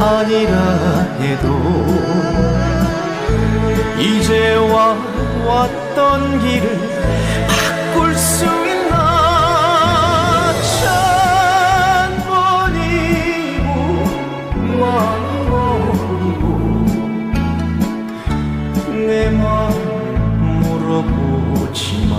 아니라 해도 이제와 왔던 길을 바꿀 수 있나? 찬번이고 왕번이고 내맘 물어보지만